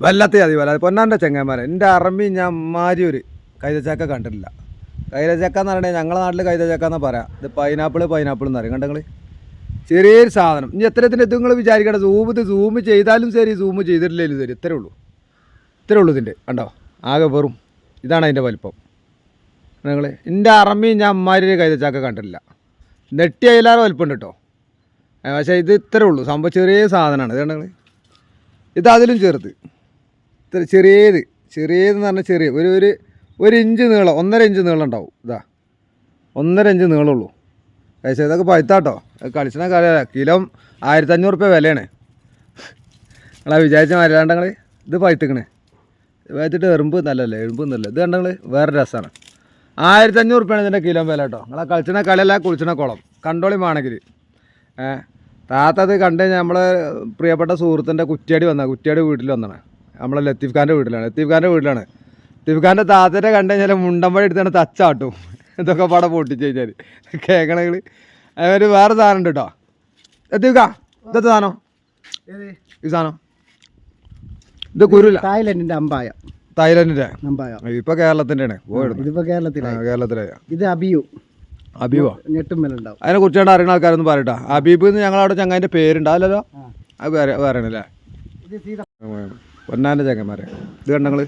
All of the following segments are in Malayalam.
വല്ലാത്ത ജാതി വല്ലാതെ പൊന്നാന്റെ ചെങ്ങന്മാരെ എന്റെ അറമ്പി ഞാൻ മാരി ഒരു കൈതച്ചക്ക കണ്ടിട്ടില്ല. കൈതച്ചക്ക എന്ന് പറഞ്ഞാൽ ഞങ്ങളെ നാട്ടിൽ കൈതച്ചക്ക എന്ന് പറയാം. ഇത് പൈനാപ്പിൾ പൈനാപ്പിൾ എന്ന് പറയും. കണ്ടെങ്കിൽ ചെറിയൊരു സാധനം. ഇനി എത്രത്തിന് ഇത് നിങ്ങൾ വിചാരിക്കണം സൂം ഇത് സൂം ചെയ്താലും ശരി സൂം ചെയ്തിട്ടില്ലെങ്കിലും ശരി. ഇത്രേ ഉള്ളൂ. ഇത്രേ ഉള്ളൂ ഇതിന്റെ. കണ്ടോ? ആകെ വെറും. ഇതാണ് അതിന്റെ വലിപ്പം. നിങ്ങൾ എന്റെ അറമ്പി ഞാൻ അമ്മാരി കൈതച്ചാക്ക കണ്ടിട്ടില്ല. നെട്ടി അയിലാറ് വലിപ്പമുണ്ട് കേട്ടോ. പക്ഷേ ഇത് ഇത്രേ ഉള്ളൂ. സംഭവം ചെറിയ സാധനമാണ്. ഇത് കണ്ടെങ്കിൽ ഇത് അതിലും ചെറുത്. ഇത്ര ചെറിയത് ചെറിയതെന്ന് പറഞ്ഞാൽ ചെറിയ ഒരു ഒരു ഒരു ഇഞ്ച് നീളം ഒന്നര ഇഞ്ച് നീളം ഉണ്ടാവും. ഇതാ ഒന്നര ഇഞ്ച് നീളമുള്ളൂ. പൈസ ഇതൊക്കെ പഴുത്താട്ടോ. കളിച്ചണ കളിയല്ല കിലോ ആയിരത്തഞ്ഞൂറ് റുപ്യ വിലയാണ്. നിങ്ങളാ വിചാരിച്ച മാരില്ലാണ്ട് നിങ്ങൾ ഇത് പഴുത്തിക്കണേ. പഴുത്തിട്ട് എറുമ്പ് നല്ലല്ലേ എറുമ്പ് നല്ല ഇത് കണ്ടങ്ങൾ വേറെ രസമാണ് ആയിരത്തഞ്ഞൂറ് റുപ്യാണ് ഇതിന്റെ കിലോ വില കേട്ടോ. നിങ്ങളെ കളിച്ചണ കളിയല്ല കുളിച്ചണ കുളം. കണ്ടോളി വേണമെങ്കിൽ ഏ താത്ത അത് കഴിഞ്ഞാൽ നമ്മളെ പ്രിയപ്പെട്ട സുഹൃത്തിന്റെ കുറ്റിയാടി വന്ന കുറ്റിയാടി വീട്ടിൽ വന്നാണ്. നമ്മളെ ലത്തീഫ് ഖാന്റെ വീട്ടിലാണ്. ലത്തീഫ് ഖാന്റെ വീട്ടിലാണ് ലത്തീഫ് ഖാന്റെ താത്തനെ കണ്ടു കഴിഞ്ഞാൽ മുണ്ടമ്പഴി എടുത്താണ് തച്ചാട്ടും. ഇതൊക്കെ പടം പൊട്ടിച്ച് കഴിഞ്ഞാൽ കേൾക്കണെങ്കിൽ ഒരു വേറെ സാധനം ഉണ്ട് കേട്ടോ. ലത്തീഫ് ഖാ ഇതത്തെ സാധനം ഈ സാധനം. ഇത് കുരുല്ല തായ്ലൻഡിന്റെ അമ്പായ. തായ്ലൻഡിന്റെ അമ്പായ. ഇപ്പൊ ഇതിപ്പോ കേരളത്തിലെ ഇത് അബിയു. അബീബോ ഞെട്ടുമ്മലുണ്ടാവും അതിനെ കുറിച്ചാണ് അറിയുന്ന ആൾക്കാരൊന്നും പറയട്ടോ അബീബ് എന്ന് ഞങ്ങളവിടെ ചങ്ങാന്റെ പേരുണ്ടാവില്ലല്ലോ അത് വേറെ വേറെ ആണല്ലേ? പൊന്നാന്റെ ചങ്ങന്മാരെ. ഇത് കണ്ടങ്ങൾ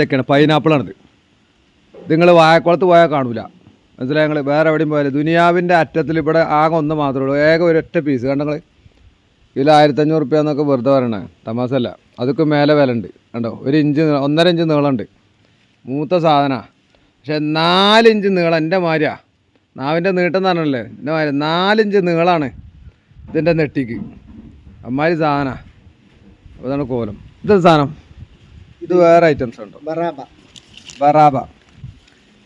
ചെക്കാണ് പൈനാപ്പിളാണിത് ഇത് നിങ്ങൾ വായക്കുളത്ത് പോയാൽ കാണൂല. മനസ്സിലായി ഞങ്ങൾ വേറെ എവിടെയും പോയാലും ദുനിയാവിന്റെ അറ്റത്തിൽ ഇവിടെ ആകെ ഒന്ന് മാത്രമേ ഉള്ളൂ. ഏക ഒരൊറ്റ പീസ് കണ്ടങ്ങൾ ഇതിൽ ആയിരത്തഞ്ഞൂറ് റുപ്യ എന്നൊക്കെ വെറുതെ പറയണേ. തമാസല്ല അതൊക്കെ മേലെ വില ഉണ്ട്. കണ്ടോ? ഒരു ഇഞ്ച് ഒന്നര ഇഞ്ച് നീളമുണ്ട്. മൂത്ത സാധനമാണ് പക്ഷേ നാലിഞ്ച് നീളം എന്റെ മാര്യ. നാവിന്റെ നീട്ടം പറഞ്ഞല്ലേ? എന്റെ മാര്യ. നാലിഞ്ച് നീളമാണ് ഇതിന്റെ നെട്ടിക്ക് അമ്മാതിരി സാധനമാണ് ഇതാണ് കോലം. ഇത് സാധനം? ഇത് വേറെ ഐറ്റംസ് ഉണ്ടോ? ബറാബ. ബറാബ.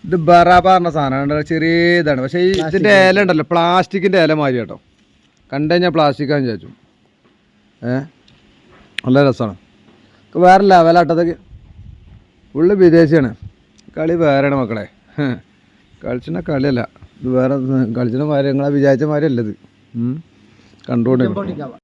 ഇത് ബറാബ പറഞ്ഞ സാധനമാണ് ചെറിയ ഇതാണ് പക്ഷേ ഈ ഇതിന്റെ ഇല ഉണ്ടല്ലോ. പ്ലാസ്റ്റിക്കിന്റെ ഇല മാതിരി കേട്ടോ. കണ്ടു കഴിഞ്ഞാൽ പ്ലാസ്റ്റിക്കാന്ന് ചോദിച്ചു ഏ? നല്ല രസമാണ്. വേറെ ലെവലാട്ടതൊക്കെ ഉള്ളു വിദേശിയാണ്. കളി വേറെയാണ് മക്കളെ. കളിച്ചിന കളിയല്ല. ഇത് വേറെ കളിച്ചിന മാതിരി നിങ്ങളെ വിചാരിച്ച മാതിരി അല്ലത് കണ്ടുകൊണ്ട്